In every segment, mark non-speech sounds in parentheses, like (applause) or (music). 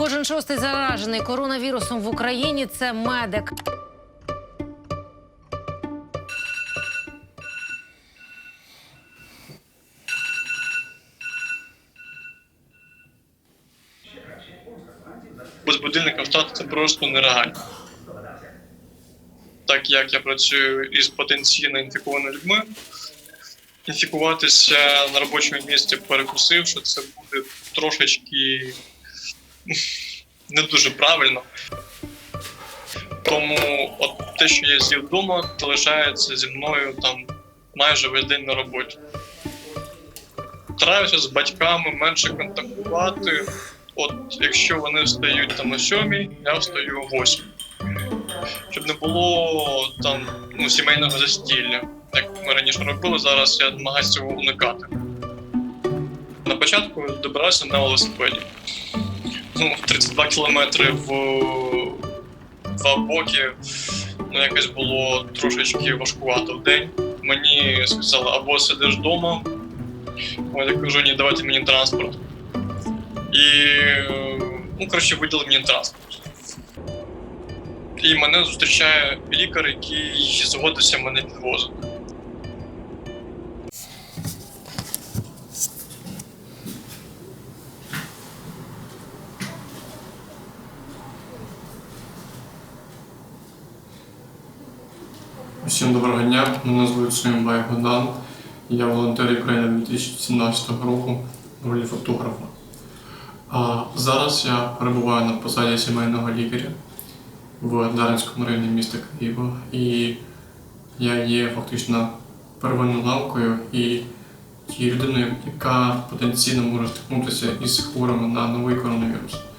Кожен шостий заражений коронавірусом в Україні це медик. без будильника встати це просто нереально. Так як я працюю із потенційно інфікованими людьми, інфікуватися на робочому місці, перекусивши, це буде трошечки (laughs) не дуже правильно. Тому от те, що я з'їв вдома, залишається зі мною там майже весь день на роботі. Стараюся з батьками менше контактувати. От якщо вони встають там о сьомій, я встаю о восьмій. Щоб не було там ну, сімейного застілля, як ми раніше робили, зараз я намагаюся цього уникати. На початку добирався на велосипеді. Ну, 32 кілометри в два боки, ну якось було трошечки важкувато в день. Мені сказали, або сидиш вдома, я кажу, ні, давайте мені транспорт. І ну, коротше, видали мені транспорт. І мене зустрічає лікар, який згодився мене підвозити. Всім доброго дня, мене звуть Шимбай Богдан. Я волонтер України 2017 року в ролі фотографа. А зараз я перебуваю на посаді сімейного лікаря в Дарницькому районі міста Києва. І я є фактично первинною лавкою і тією людиною, яка потенційно може стикнутися із хворими на новий коронавірус.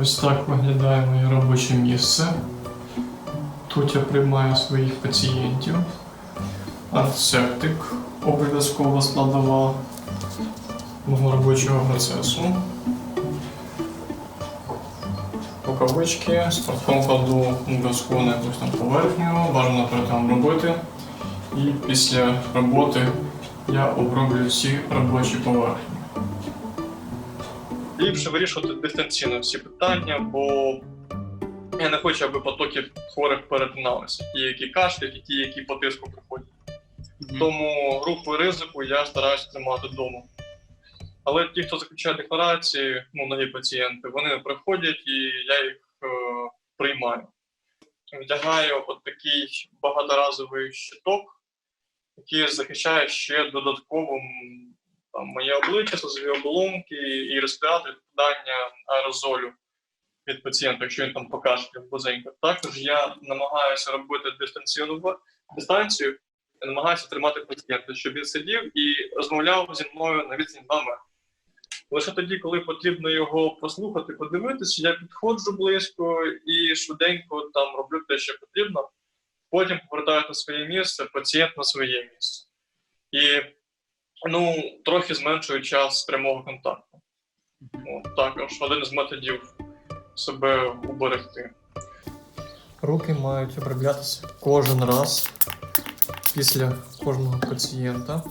Ось так виглядає моє робоче місце. Тут я приймаю своїх пацієнтів. Антисептик обов'язкова складова мого робочого процесу. Рукавички, смартфон кладу обов'язково на якусь там поверхню, бажано перед там робити. І після роботи я оброблю всі робочі поверхні. Ліпше вирішувати дистанційно всі питання, бо я не хочу, аби потоки хворих перетиналися. Ті, які кашлять, і ті, які по тиску приходять. Тому групу ризику я стараюся тримати вдома. Але ті, хто заключає декларації, ну, нові пацієнти, вони приходять і я їх е, приймаю. Вдягаю от такий багаторазовий щиток, який захищає ще додатково м, там, моє обличчя, слизові оболонки і респіратор від попадання аерозолю від пацієнта, якщо він там покашляв близенько. Також я намагаюся робити дистанційну дистанцію, намагаюся тримати пацієнта, щоб він сидів і розмовляв зі мною на відстані 2 метри. Лише тоді, коли потрібно його послухати, подивитися, я підходжу близько і швиденько там роблю те, що потрібно. Потім повертаю на своє місце, пацієнт на своє місце. І ну, трохи зменшую час прямого контакту. От, також один з методів себе уберегти. Руки мають оброблятися кожен раз після кожного пацієнта.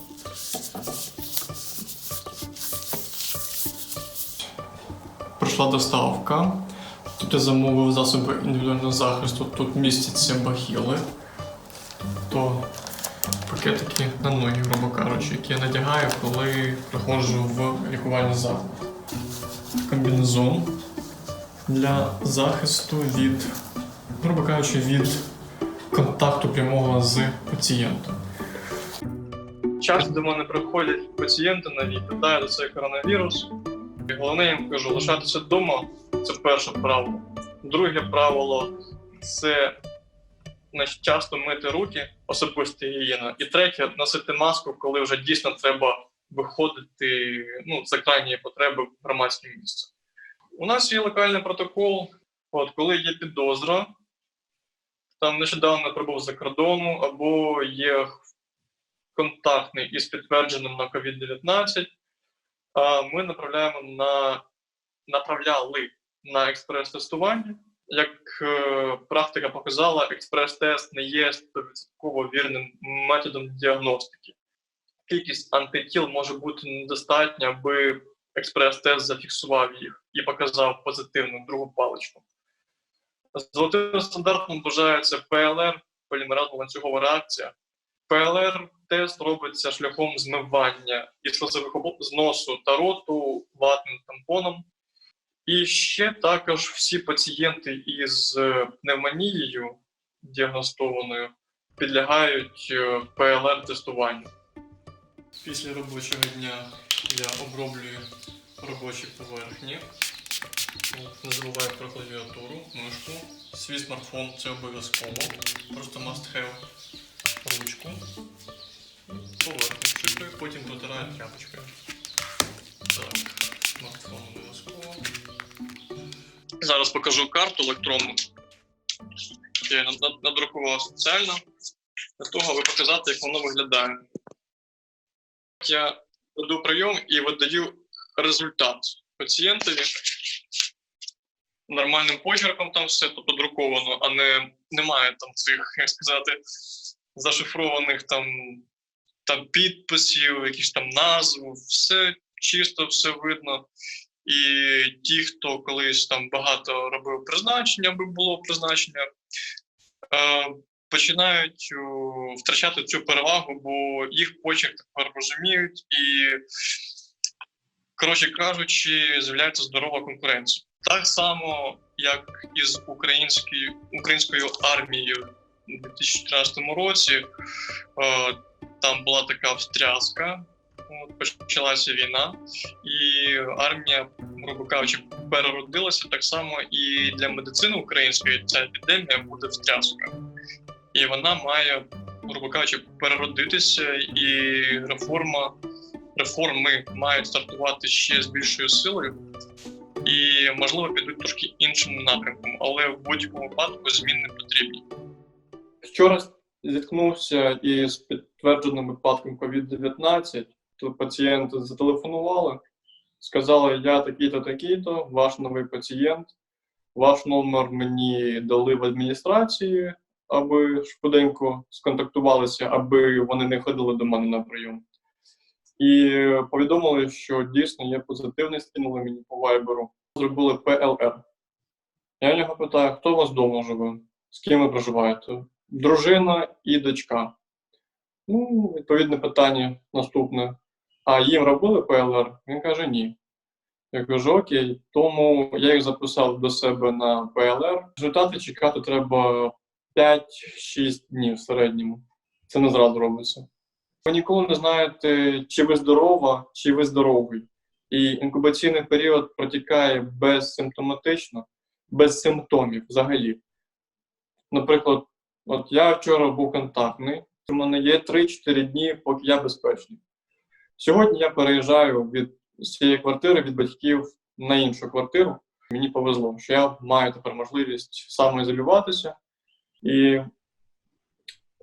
Прийшла доставка. Тут я замовив засоби індивідуального захисту. Тут містяться бахіли. То пакетики на ноги, грубо кажучи, які я надягаю, коли приходжу в лікувальний заклад. Комбінезон для захисту від грубо кажучи, від контакту прямого з пацієнтом. Часто до мене приходять пацієнти нові, питають цей коронавірус. І головне я їм кажу, лишатися вдома це перше правило. Друге правило це часто мити руки, особиста гігієна. І третє носити маску, коли вже дійсно треба виходити ну, за крайньої потреби в громадське місце. У нас є локальний протокол. От, коли є підозра, там нещодавно прибув за кордону, або є контактний із підтвердженим на COVID-19, ми направляємо на направляли на експрес-тестування як е, практика показала, експрес-тест не є 100% вірним методом діагностики. Кількість антитіл може бути недостатня, аби експрес-тест зафіксував їх і показав позитивну другу паличку. Золотим стандартом вважається ПЛР, полімеразна ланцюгова реакція. ПЛР-тест робиться шляхом змивання із слизових обол- з носу та роту ватним тампоном. І ще також всі пацієнти із е, пневмонією діагностованою підлягають е, ПЛР-тестуванню. Після робочого дня я оброблюю робочі поверхні. Не забуваю про клавіатуру, мишку. Свій смартфон це обов'язково. Просто must have ручку. Поверхню пшикаю, потім протираю тряпочкою. Так, Зараз покажу карту електронну. Я надрукував спеціально для того, аби показати, як воно виглядає. Я веду прийом і видаю результат пацієнтові. Нормальним почерком там все тобто друковано, а не немає там цих, як сказати, зашифрованих там, там підписів, якісь там назв, все чисто, все видно. І ті, хто колись там багато робив призначення, аби було призначення, е, починають о, втрачати цю перевагу, бо їх почерк тепер розуміють, і, коротше кажучи, з'являється здорова конкуренція. Так само, як і з українською, українською армією у 2014 році, е, там була така встряска, почалася війна, і армія, грубо кажучи, переродилася так само і для медицини української ця епідемія буде встряска. І вона має, грубо кажучи, переродитися, і реформа, реформи мають стартувати ще з більшою силою. І, можливо, підуть трошки іншим напрямком, але в будь-якому випадку зміни потрібні. Вчора зіткнувся із підтвердженим випадком COVID-19. Пацієнти зателефонували, сказали, я такий-то, такий-то, ваш новий пацієнт, ваш номер мені дали в адміністрації, аби швиденько сконтактувалися, аби вони не ходили до мене на прийом. І повідомили, що дійсно є позитивний, скинули мені по вайберу. Зробили ПЛР. Я в нього питаю, хто у вас вдома живе? З ким ви проживаєте? Дружина і дочка. Ну, відповідне питання наступне. А їм робили ПЛР? Він каже, ні. Я кажу, окей, тому я їх записав до себе на ПЛР. Результати чекати треба 5-6 днів в середньому. Це не зразу робиться. Ви ніколи не знаєте, чи ви здорова, чи ви здоровий. І інкубаційний період протікає безсимптоматично, без симптомів взагалі. Наприклад, от я вчора був контактний, у мене є 3-4 дні, поки я безпечний. Сьогодні я переїжджаю від цієї квартири від батьків на іншу квартиру. Мені повезло, що я маю тепер можливість самоізолюватися. І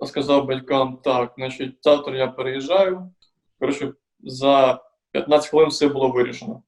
сказав батькам: так, значить, завтра я переїжджаю. Коротше, за 15 хвилин все було вирішено.